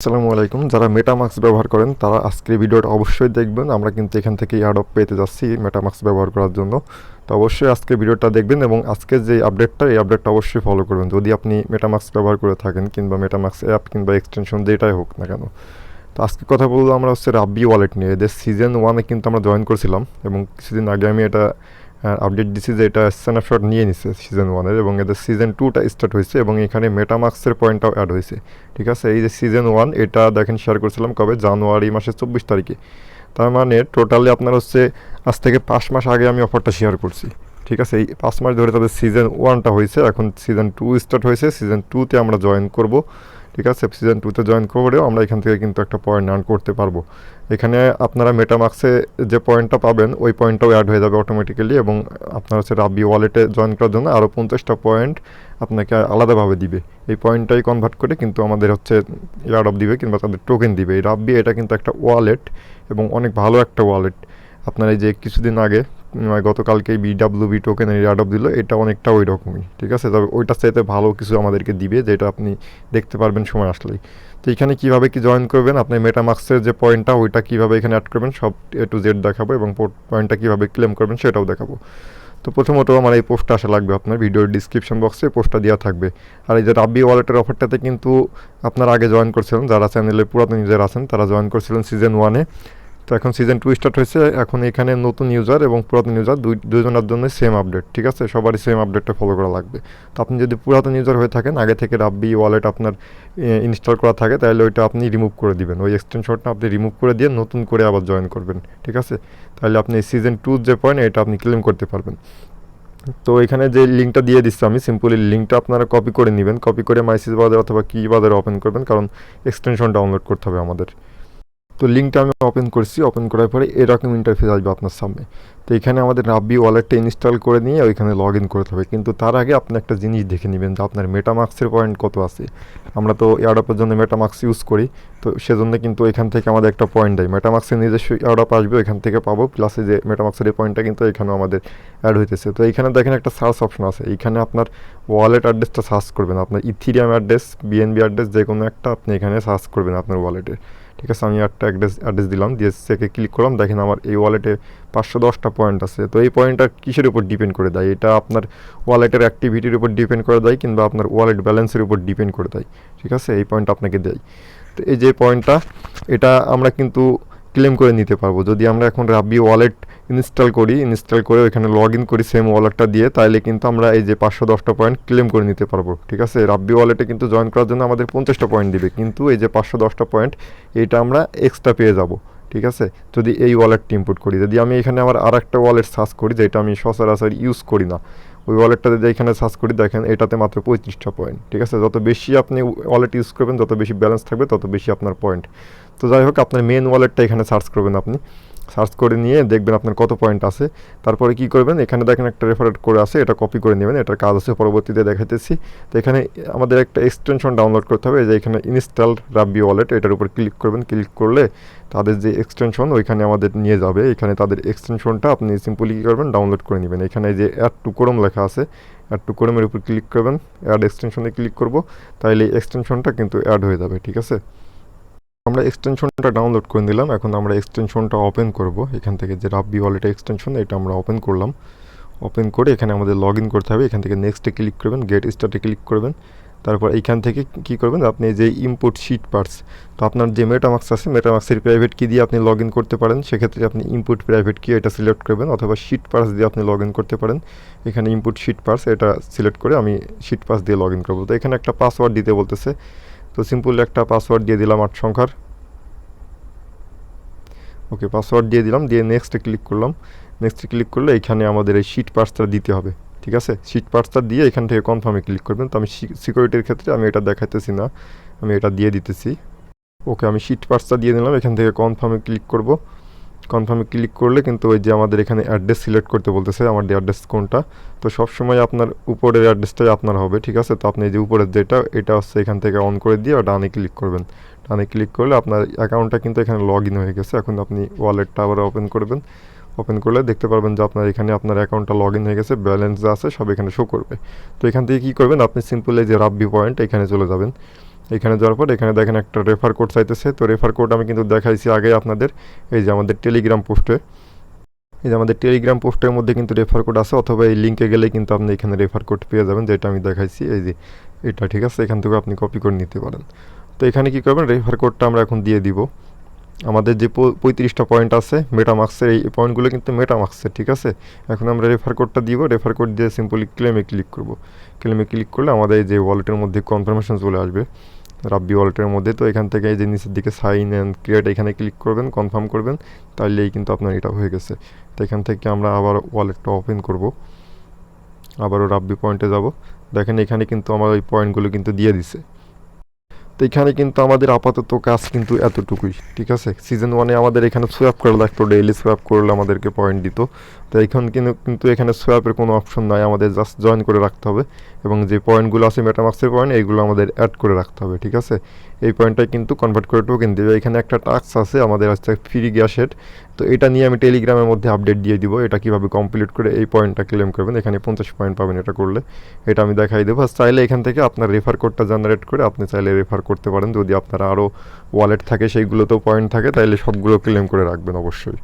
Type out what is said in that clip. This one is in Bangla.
আসসালামু আলাইকুম। যারা মেটামাক্স ব্যবহার করেন, তারা আজকের ভিডিওটা অবশ্যই দেখবেন। আমরা কিন্তু এখান থেকে অফ পেতে যাচ্ছি মেটামাক্স ব্যবহার করার জন্য। তো অবশ্যই আজকে ভিডিওটা দেখবেন এবং আজকে যে আপডেটটা এই আপডেটটা অবশ্যই ফলো করবেন। যদি আপনি মেটামাক্স ব্যবহার করে থাকেন কিংবা মেটামাক্স অ্যাপ কিংবা এক্সটেনশন যেটাই হোক না কেন। তো আজকে কথা বলব আমরা হচ্ছে রাব্বি ওয়ালেট নিয়ে। এদের সিজন ওয়ানে কিন্তু আমরা জয়েন করছিলাম এবং কিছুদিন আগে আমি এটা আপডেট দিছি যে এটা স্ন্যাপশট নিয়ে নিছে সিজন ওয়ানের এবং এদের সিজন টুটা স্টার্ট হয়েছে এবং এখানে মেটামার্ক্সের পয়েন্টটাও অ্যাড হয়েছে, ঠিক আছে? এই যে সিজন ওয়ান এটা দেখেন শেয়ার করছিলাম কবে? জানুয়ারি মাসের চব্বিশ তারিখে। তার মানে টোটালি আপনার হচ্ছে আজ থেকে পাঁচ মাস আগে আমি অফারটা শেয়ার করছি, ঠিক আছে? এই পাঁচ মাস ধরে তাদের সিজন ওয়ানটা হয়েছে, এখন সিজন টু স্টার্ট হয়েছে সিজন টুতে আমরা জয়েন করব। ঠিক আছে? সিজন টুতে জয়েন করেও আমরা এখান থেকে কিন্তু একটা পয়েন্ট আর্ন করতে পারব। এখানে আপনারা মেটামাক্সে যে পয়েন্টটা পাবেন, ওই পয়েন্টটাও অ্যাড হয়ে যাবে অটোমেটিক্যালি এবং আপনার হচ্ছে রাব্বি ওয়ালেটে জয়েন করার জন্য আরও পঞ্চাশটা পয়েন্ট আপনাকে আলাদাভাবে দিবে। এই পয়েন্টটাই কনভার্ট করে কিন্তু আমাদের হচ্ছে ইয়ার্ড অফ দিবে কিংবা তাদের টোকেন দিবে। এই রাব্বি এটা কিন্তু একটা ওয়ালেট এবং অনেক ভালো একটা ওয়ালেট আপনার এই যে কিছুদিন আগে উম, গতকালকে B W B token airdrop দিল এটা অনেকটা ওই রকমই ঠিক আছে? তবে ওইটার চাইতে ভালো কিছু আমাদেরকে দিবে যেটা আপনি দেখতে পারবেন সময় আসলেই। তো এখানে কীভাবে কি জয়েন করবেন? আপনি মেটামাক্সের যে পয়েন্টটা ওইটা কীভাবে এখানে অ্যাড করবেন? সব এ টু জেড দেখাবো এবং পয়েন্টটা কীভাবে ক্লেম করবেন সেটাও দেখাবো। তো প্রথমত আমার এই পোস্টটা আসা লাগবে আপনার ভিডিওর ডিসক্রিপশন বক্সে পোস্টটা দেওয়া থাকবে। আর এই যে রাব্বি ওয়ালেটের অফারটাতে কিন্তু আপনারা আগে জয়েন করছিলেন যারা চ্যানেলে পুরাতন ইউজার আছেন তারা জয়েন করছিলেন সিজন ওয়ানে তো এখন সিজন টু স্টার্ট হয়েছে, এখন এখানে নতুন ইউজার এবং পুরাতন ইউজার দুই দুজনের জন্য সেম আপডেট ঠিক আছে? সবারই সেম আপডেটটা ফলো করা লাগবে। তো আপনি যদি পুরাতন ইউজার হয়ে থাকেন, আগে থেকে রাব্বি ওয়ালেট আপনার ইনস্টল করা থাকে, তাহলে ওইটা আপনি রিমুভ করে দিবেন। ওই এক্সটেনশনটা আপনি রিমুভ করে দিয়ে নতুন করে আবার জয়েন করবেন, ঠিক আছে? তাহলে আপনি সিজন টু যে পয়েন্ট এটা আপনি ক্লেম করতে পারবেন। তো এখানে যে লিঙ্কটা দিয়ে দিচ্ছি আমি সিম্পলি লিঙ্কটা আপনারা কপি করে নেবেন। কপি করে মাইসিস বাজার অথবা কি বাজারে ওপেন করবেন, কারণ এক্সটেনশন ডাউনলোড করতে হবে আমাদের। তো লিঙ্কটা আমি ওপেন করছি ওপেন করার পরে এরকম ইন্টারফেস আসবে আপনার সামনে। তো এখানে আমাদের রাব্বি ওয়ালেটটা ইনস্টল করে নিয়ে ওইখানে লগ ইন করতে হবে। কিন্তু তার আগে আপনি একটা জিনিস দেখে নেবেন যে আপনার মেটামাক্সের পয়েন্ট কত আছে। আমরা তো এয়ারডপের জন্য মেটামাক্স ইউজ করি, তো সেজন্য কিন্তু এখান থেকে আমাদের একটা পয়েন্ট দেয়। মেটামাক্সের নিজস্ব এয়ারডপ আসবে এখান থেকে পাবো। প্লাসে যে মেটামাক্সের এই পয়েন্টটা কিন্তু এখানেও আমাদের অ্যাড হইতেছে। তো এখানে দেখেন একটা সার্চ অপশন আছে। এইখানে আপনার ওয়ালেট অ্যাড্রেসটা সার্চ করবেন। আপনার ইথিরিয়াম অ্যাড্রেস বিএনবি অ্যাড্রেস যে কোনো একটা আপনি এখানে সার্চ করবেন আপনার ওয়ালেটে ঠিক আছে, আমি একটা অ্যাড্রেস অ্যাড্রেস দিলাম, দিয়ে সেকে ক্লিক করলাম। দেখেন আমার এই ওয়ালেটে পাঁচশো দশটা পয়েন্ট আছে। তো এই পয়েন্টটা কিসের উপর ডিপেন্ড করে দেয়? এটা আপনার ওয়ালেটের অ্যাক্টিভিটির উপর ডিপেন্ড করে দেয়, কিংবা আপনার ওয়ালেট ব্যালেন্সের উপর ডিপেন্ড করে দেয়। ঠিক আছে, এই পয়েন্ট আপনাকে দেয়। তো এই যে পয়েন্টটা এটা আমরা কিন্তু ক্লেম করে নিতে পারব। যদি আমরা এখন রাব্বি ওয়ালেট ইনস্টল করি ইনস্টল করে ওইখানে লগ ইন করি সেম ওয়ালেটটা দিয়ে তাহলে কিন্তু আমরা এই যে পাঁচশো দশটা পয়েন্ট ক্লেম করে নিতে পারব। ঠিক আছে? রাব্বি ওয়ালেটে কিন্তু জয়েন করার জন্য আমাদের পঞ্চাশটা পয়েন্ট দিবে। কিন্তু এই যে পাঁচশো দশটা পয়েন্ট এটা আমরা এক্সট্রা পেয়ে যাব। ঠিক আছে? যদি এই ওয়ালেটটি ইম্পোর্ট করি। যদি আমি এখানে আমার আর একটা ওয়ালেট সার্চ করি, যেটা আমি সচরাচর ইউজ করি না, ওই ওয়ালেটটা যদি এখানে সার্চ করি, দেখেন এটাতে মাত্র পঁয়ত্রিশটা পয়েন্ট ঠিক আছে? যত বেশি আপনি ওয়ালেট ইউজ করবেন, যত বেশি ব্যালেন্স থাকবে, তত বেশি আপনার পয়েন্ট তো যাই হোক, আপনার মেন ওয়ালেটটা এখানে সার্চ করবেন আপনি। সার্চ করে নিয়ে দেখবেন আপনার কত পয়েন্ট আছে। তারপরে কি করবেন? এখানে দেখেন একটা রেফারেট করে আছে, এটা কপি করে নেবেন, এটার কাজ আছে, পরবর্তীতে দেখাইতেছি। তো এখানে আমাদের একটা এক্সটেনশন ডাউনলোড করতে হবে যে এখানে ইনস্টল রাব্বি ওয়ালেট এটার উপর ক্লিক করবেন। ক্লিক করলে তাদের যে এক্সটেনশন ওইখানে আমাদের নিয়ে যাবে। এখানে তাদের এক্সটেনশনটা আপনি সিম্পলি কী করবেন? ডাউনলোড করে নেবেন। এখানে যে অ্যাড টু কোরম লেখা আছে অ্যাড টু কোরমের উপর ক্লিক করবেন। অ্যাড এক্সটেনশনে ক্লিক করব তাহলে এক্সটেনশনটা কিন্তু অ্যাড হয়ে যাবে, ঠিক আছে? আমরা এক্সটেনশনটা ডাউনলোড করে নিলাম। এখন আমরা এক্সটেনশনটা ওপেন করব। এখান থেকে যে রাব্বি ওয়ালেট এক্সটেনশন এটা আমরা ওপেন করলাম। ওপেন করে এখানে আমাদের লগ ইন করতে হবে। এখান থেকে নেক্সটে ক্লিক করবেন গেট স্টার্টে ক্লিক করবেন। তারপর এইখান থেকে কি করবেন? আপনি যে ইম্পোর্ট শিট পার্টস তো আপনার যে মেটামাক্স আছে মেটামাক্সের প্রাইভেট কি দিয়ে আপনি লগ ইন করতে পারেন। সেক্ষেত্রে আপনি ইম্পোর্ট প্রাইভেট কি এটা সিলেক্ট করবেন, অথবা শিট পার্স দিয়ে আপনি লগ ইন করতে পারেন। এখানে ইম্পোর্ট শিট পার্স এটা সিলেক্ট করে আমি শিট পার্টস দিয়ে লগ ইন করব। তো এখানে একটা পাসওয়ার্ড দিতে বলতেছে। তো সিম্পল একটা পাসওয়ার্ড দিয়ে দিলাম আট সংখ্যার। ওকে পাসওয়ার্ড দিয়ে দিলাম, দিয়ে নেক্সটে ক্লিক করলাম। নেক্সটে ক্লিক করলে এখানে আমাদের এই শিট পার্সটা দিতে হবে, ঠিক আছে? শিট পার্সটা দিয়ে এখান থেকে কনফার্মে ক্লিক করবেন। তো আমি সিকিউরিটির ক্ষেত্রে আমি এটা দেখাইতেছি না, আমি এটা দিয়ে দিতেছি। ওকে আমি শিট পার্সটা দিয়ে দিলাম, এখান থেকে কনফার্মে ক্লিক করব। কনফার্মে ক্লিক করলে কিন্তু ওই যে আমাদের এখানে অ্যাড্রেস সিলেক্ট করতে বলতেছে, আমার অ্যাড্রেস কোনটা, তো সবসময় আপনার উপরের অ্যাড্রেসটাই আপনার হবে, ঠিক আছে? তো আপনি যে উপরের যেটা, এটা হচ্ছে এখান থেকে অন করে দিয়ে ডানে ক্লিক করবেন। ডানে ক্লিক করলে আপনার অ্যাকাউন্টটা কিন্তু এখানে লগ ইন হয়ে গেছে, এখন আপনি ওয়ালেটটা আবার ওপেন করবেন। ওপেন করলে দেখতে পারবেন যে আপনার এখানে আপনার অ্যাকাউন্টটা লগ ইন হয়ে গেছে ব্যালেন্স যা আছে সব এখানে শো করবে। তো এখান থেকে কী করবেন? আপনি সিম্পল যে রাব্বি পয়েন্ট এখানে চলে যাবেন। এখানে যাওয়ার পর এখানে দেখেন একটা রেফার কোড চাইতেছে। তো রেফার কোড আমি কিন্তু দেখাইছি আগে আপনাদের। এই যে আমাদের টেলিগ্রাম পোস্টে এই যে আমাদের টেলিগ্রাম পোস্টের মধ্যে কিন্তু রেফার কোড আছে, অথবা এই লিঙ্কে গেলে কিন্তু আপনি এখানে রেফার কোড পেয়ে যাবেন, যেটা আমি দেখাইছি। এই যে এটা ঠিক আছে, এখান থেকে আপনি কপি করে নিতে পারেন। তো এখানে কি করবেন? রেফার কোডটা আমরা এখন দিয়ে দিব। আমাদের যে পঁয়ত্রিশটা পয়েন্ট আছে মেটা মেটামার্ক্সের এই পয়েন্টগুলো কিন্তু মেটা মেটামার্ক্সের ঠিক আছে? এখন আমরা রেফার কোডটা দিব। রেফার কোড দিয়ে সিম্পলি ক্লেমে ক্লিক করব। ক্লেমে ক্লিক করলে আমাদের এই যে ওয়ালেটের মধ্যে কনফার্মেশন চলে আসবে। রাব্বি ওয়ালেটের মধ্যে। তো এখান থেকে এই যে দিকে সাইন অ্যান্ড ক্রিয়েট এখানে ক্লিক করবেন কনফার্ম করবেন তাহলেই কিন্তু আপনার এটা হয়ে গেছে। তো এখান থেকে আমরা আবার ওয়ালেটটা ওপেন করব। আবারও রাব্বি পয়েন্টে যাব। দেখেন এখানে কিন্তু আমার ওই পয়েন্টগুলো কিন্তু দিয়ে দিছে। তো এখানে কিন্তু আমাদের আপাতত কাজ কিন্তু এতটুকুই, ঠিক আছে? সিজন ওয়ানে আমাদের এখানে সোয়াপ করা লাগতো ডেইলি সোয়াপ করলে আমাদেরকে পয়েন্ট দিত। তো এখন কিন্তু কিন্তু এখানে সোয়াপের কোনো অপশন নাই, আমাদের জাস্ট জয়েন করে রাখতে হবে। এবং যে পয়েন্টগুলো আছে মেটামাক্সের পয়েন্ট এইগুলো আমাদের অ্যাড করে রাখতে হবে, ঠিক আছে? এই পয়েন্টটাই কিন্তু কনভার্ট করে টোকেন দেবে। এখানে একটা টাস্ক আছে, আমাদের হচ্ছে ফ্রি গ্যাসের তো এটা নিয়ে আমি টেলিগ্রামের মধ্যে আপডেট দিয়ে দিব। এটা কীভাবে কমপ্লিট করে এই পয়েন্টটা ক্লেম করবেন। এখানে পঞ্চাশ পয়েন্ট পাবেন এটা করলে। এটা আমি দেখাই দেবো। আর চাইলে এখান থেকে আপনার রেফার কোডটা জেনারেট করে আপনি চাইলে রেফার করতে পারেন। যদি আপনার আরও ওয়ালেট থাকে, সেইগুলোতেও পয়েন্ট থাকে, তাইলে সবগুলো ক্লেম করে রাখবেন অবশ্যই।